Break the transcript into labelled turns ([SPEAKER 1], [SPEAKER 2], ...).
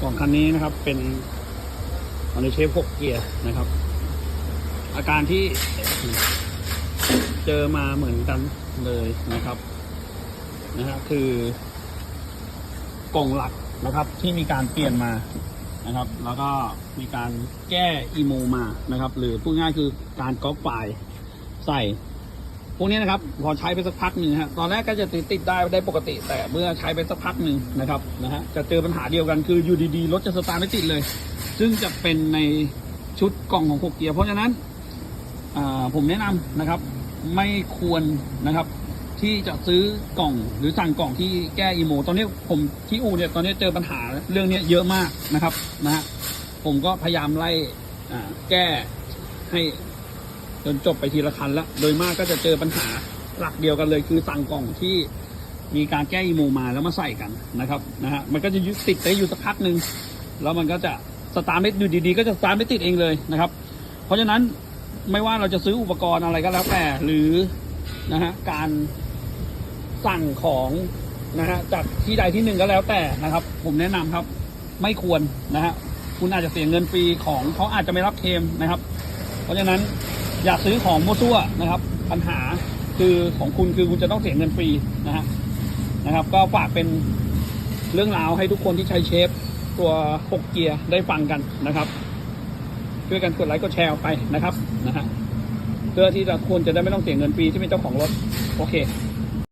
[SPEAKER 1] กล่องคันนี้นะครับเป็นออนิเชฟ6เกียร์นะครับ อาการที่เจอมาเหมือนกันเลยนะครับนะฮะคือกล่องหลักนะครับที่มีการเปลี่ยนมานะครับ แล้วก็มีการแก้อีโมมานะครับ หรือพูดง่ายคือการก๊อปไฟล์ใส่ พวกนี้นะครับพอใช้ไปสักพักหนึ่งฮะตอนแรกก็จะติดติดได้ได้ปกติ แต่เมื่อใช้ไปสักพักหนึ่งนะครับนะฮะจะเจอปัญหาเดียวกันคืออยู่ดีๆรถจะสตาร์ทไม่ติดเลย ซึ่งจะเป็นในชุดกล่องของหกเกียร์เพราะฉะนั้นอ่าผมแนะนำนะครับไม่ควรนะครับที่จะซื้อกล่องหรือสั่งกล่องที่แก้อีโม ตอนนี้ผมที่อูเนี่ยตอนนี้เจอปัญหาเรื่องนี้เยอะมากนะครับนะฮะผมก็พยายามไล่อ่าแก้ให้ จนจบไปทีละคันแล้วโดยมากก็จะเจอปัญหาหลักเดียวกันเลยคือสั่งกล่องที่มีการแก้อีโมมาแล้วมาใส่กันนะครับนะฮะมันก็จะยึดติดได้อยู่สักพักหนึ่งแล้วมันก็จะสตาร์ทไม่อยู่ดีๆ ก็จะสตาร์ทไม่ติดเองเลยนะครับ เพราะฉะนั้นไม่ว่าเราจะซื้ออุปกรณ์อะไรก็แล้วแต่หรือนะฮะการสั่งของนะฮะจากที่ใดที่หนึ่งก็แล้วแต่นะครับ ผมแนะนำครับไม่ควรนะฮะคุณอาจจะเสียเงินฟรีของเขาอาจจะไม่รับเคมนะครับ เพราะฉะนั้น อย่าซื้อของมั่วซั่วนะครับ ปัญหาคือของคุณคือคุณจะต้องเสียเงินฟรีนะฮะนะครับ ก็ฝากเป็นเรื่องราวให้ทุกคนที่ใช้เชฟตัวหกเกียร์ได้ฟังกันนะครับช่วยกันกดไลค์กดแชร์ออกไปนะครับนะฮะเพื่อที่จะควรจะได้ไม่ต้องเสียเงินฟรีที่เป็นเจ้าของรถ โอเค